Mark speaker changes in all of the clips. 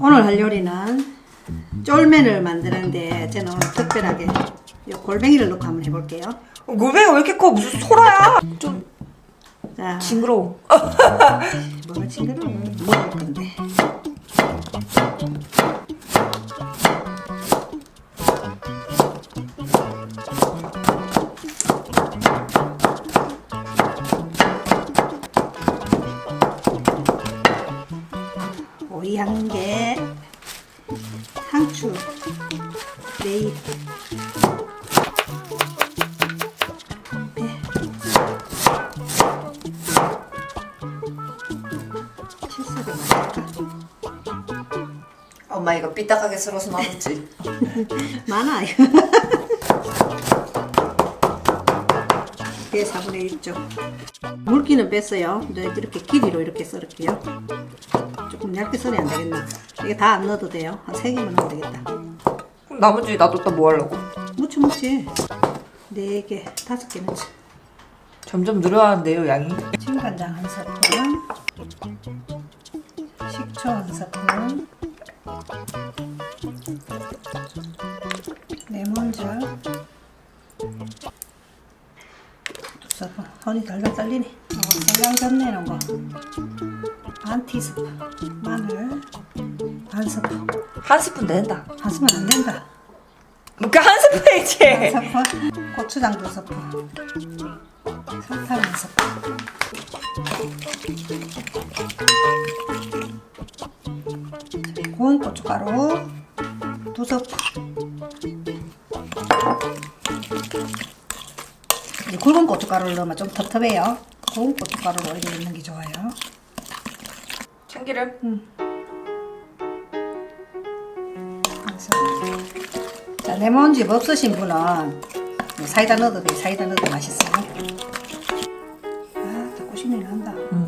Speaker 1: 오늘 할 요리는 쫄면을 만드는데 저는 오늘 특별하게 요 골뱅이를 넣고 한번 해볼게요.
Speaker 2: 골뱅이가 왜 이렇게 커? 무슨 소라야? 좀
Speaker 1: 자,
Speaker 2: 징그러워.
Speaker 1: 뭐가 징그러워? 먹을 건데. 네이, 네. 치즈를 만들까?
Speaker 2: 엄마 이거 삐딱하게 썰어서 놔뒀지.
Speaker 1: 많아 이거. 배 4분의 1쪽 물기는 뺐어요 이제 이렇게 길이로 이렇게 썰을게요 조금 얇게 썰어야 안 되겠나 이게 다 안 넣어도 돼요 한 3개만 넣으면 되겠다
Speaker 2: 나머지 놔뒀다 뭐 하려고?
Speaker 1: 무치 무치. 4개 5개 넣지
Speaker 2: 점점 늘어나는데요 양이.
Speaker 1: 진간장 한 스푼. 식초 한 스푼. 레몬즙. 두 스푼. 손이 달달 떨리네. 이거 생강 전 내는 거 반 티스푼. 마늘 반 스푼.
Speaker 2: 한 스푼 된다.
Speaker 1: 한 스푼 안 된다.
Speaker 2: 그러니까 한 스푼이지.
Speaker 1: 한 스푼? 고추장 두 스푼. 설탕 한 스푼. 구운 고춧가루 두 스푼. 이제 굵은 고춧가루를 넣으면 좀 텁텁해요. 구운 고춧가루로 이렇게 넣는 게 좋아요.
Speaker 2: 참기름.
Speaker 1: 한 자 레몬즙 없으신 분은 사이다 넣어도 돼 사이다 넣어도 맛있어요. 아 닭고시네 난다.
Speaker 2: 응.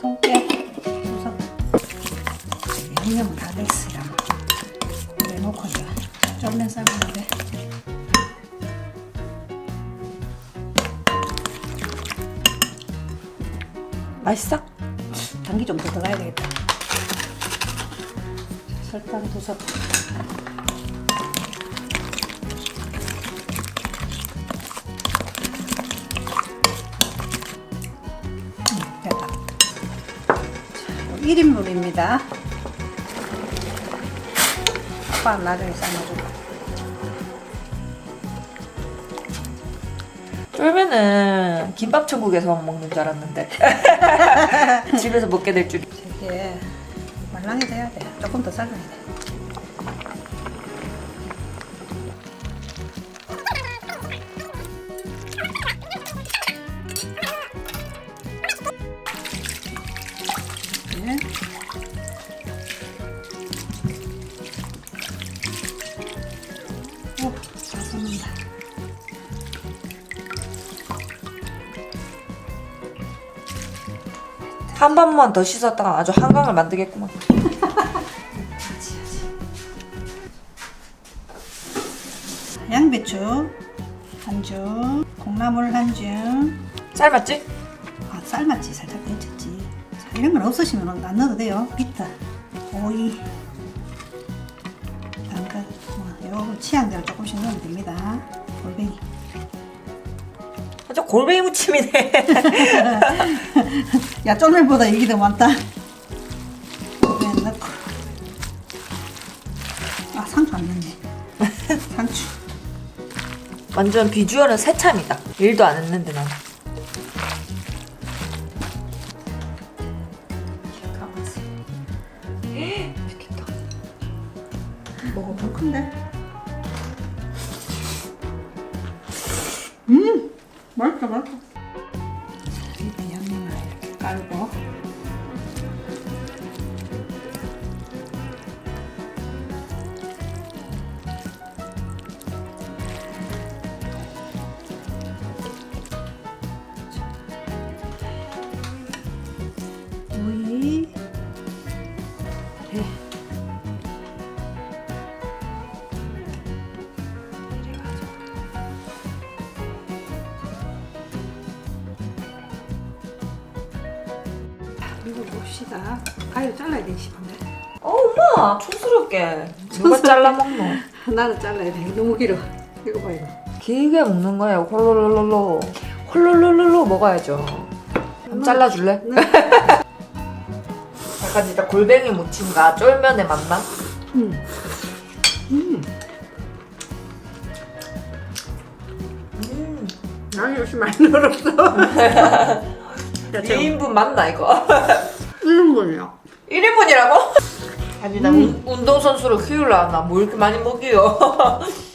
Speaker 1: 통깨 우선 양념은 다 됐어요. 내놓고 이제 쫄면 삶는데.
Speaker 2: 맛있어?
Speaker 1: 당기 좀 더 들어가야 되겠다 설탕 두 스푼 음, 됐다 자, 1인분입니다. 아빠 나중에 삶아줄까
Speaker 2: 쫄면은 김밥 천국에서만 먹는 줄 알았는데. 집에서 먹게 될 줄.
Speaker 1: 이게 말랑이 돼야 돼. 조금 더 삶아야 돼
Speaker 2: 한 번만 더 씻었다가 아주 한강을 만들겠구만.
Speaker 1: 양배추 한 줌, 콩나물 한 줌.
Speaker 2: 삶았지?
Speaker 1: 아, 삶았지. 살짝 데쳤지. 자, 이런 건 없으시면 안 넣어도 돼요. 비타, 오이, 당근, 뭐, 요거 취향대로 조금씩 넣으면 됩니다. 골뱅이.
Speaker 2: 무침이네.
Speaker 1: 야, 쫄면보다 이게 더 많다. 넣고. 아, 상추 안 넣네. 상추.
Speaker 2: 완전 비주얼은 새참이다. 일도 안 했는데 난. 맛있겠다.
Speaker 1: 먹어 더 큰데? 음 맛있다 맛있다 이렇게 양념을 깔고. 오이. 배 봅시다. 가위로 잘라야 되지 싶은데.
Speaker 2: 어 엄마 촌스럽게 누가 잘라 먹노?
Speaker 1: 나는 잘라야 돼. 너무 길어. 이거 봐 이거.
Speaker 2: 길게 먹는 거예요. 홀로로로로 홀로로로로 먹어야죠. 한번 잘라줄래?
Speaker 1: 네.
Speaker 2: 약간 진짜 골뱅이 무침과 쫄면의 맛나?
Speaker 1: 음. 음.
Speaker 2: 음.
Speaker 1: 양이 역시 많이 늘었어. 자, 제가
Speaker 2: 2인분 맞나 이거?
Speaker 1: 1인분이요.
Speaker 2: 1인분이라고? 아니 나 운- 운동선수로 키우려 나 뭐 이렇게 많이 먹이요